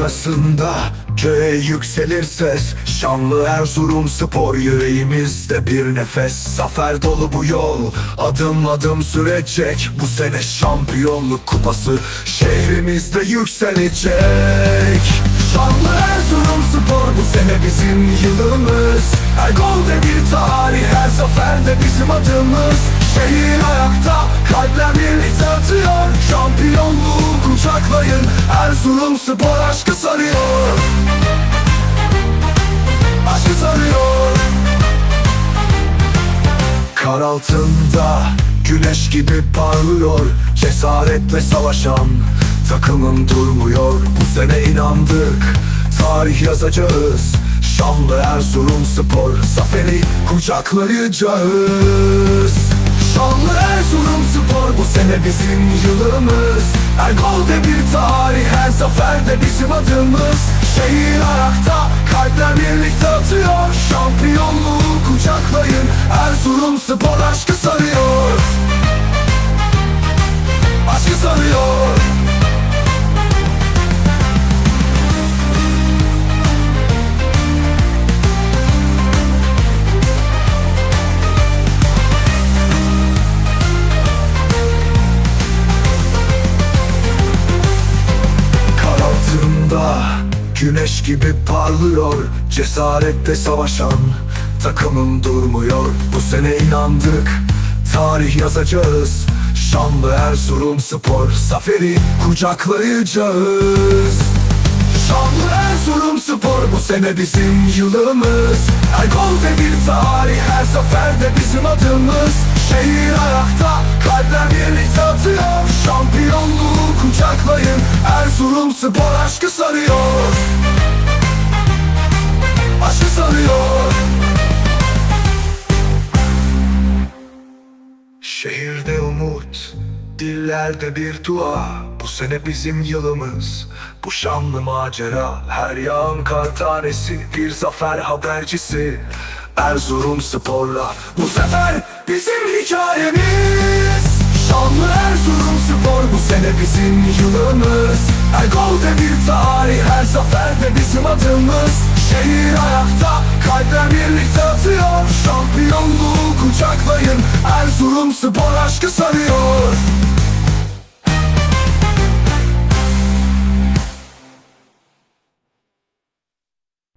altında Göğe yükselir ses. Şanlı Erzurum spor yüreğimizde bir nefes. Zafer dolu bu yol Adım adım sürecek. Bu sene şampiyonluk kupası Şehrimizde yükselecek. Şanlı Erzurum spor bu sene bizim yılımız. Her golde bir tarih her zaferde bizim adımız. Şehir ayakta kalpler birlikte atıyor. Şampiyonluğu kucaklayın Erzurum spor aşkı sarıyor. Aşkı sarıyor. Kar altında güneş gibi parlıyor. Cesaretle savaşan takımım durmuyor. Bu sene inandık. Tarih yazacağız. Şanlı Erzurum spor zaferi kucaklayacağız. Şanlı Erzurum spor bu sene bizim yılımız Her golde bir tarih her zaferde bizim adımız. Şehir ayakta kalpler birlikte atıyor. Şampiyonluğu kucaklayın güneş gibi parlıyor Cesaretle savaşan takımım durmuyor. Bu sene inandık tarih yazacağız. Şanlı Erzurum spor zaferi kucaklayacağız. Şanlı Erzurum spor bu sene bizim yılımız. Her golde bir tarih her zaferde bizim adımız. Şehir ayakta kalpler birlikte atıyor. Şampiyonluğu kucaklayın Erzurum spor aşkı sarıyor Şehirde umut, dillerde bir dua. Bu sene bizim yılımız, bu şanlı macera. Her yağın kar tanesi, bir zafer habercisi. Erzurum sporla, bu sefer bizim hikayemiz. Şanlı Erzurum spor, bu sene bizim yılımız. Her golde bir tarih, her zaferde bizim adımız. Şehir ayakta, kalpler birlikte atıyor. Şampiyonluğu Erzurum spor aşkı sarıyor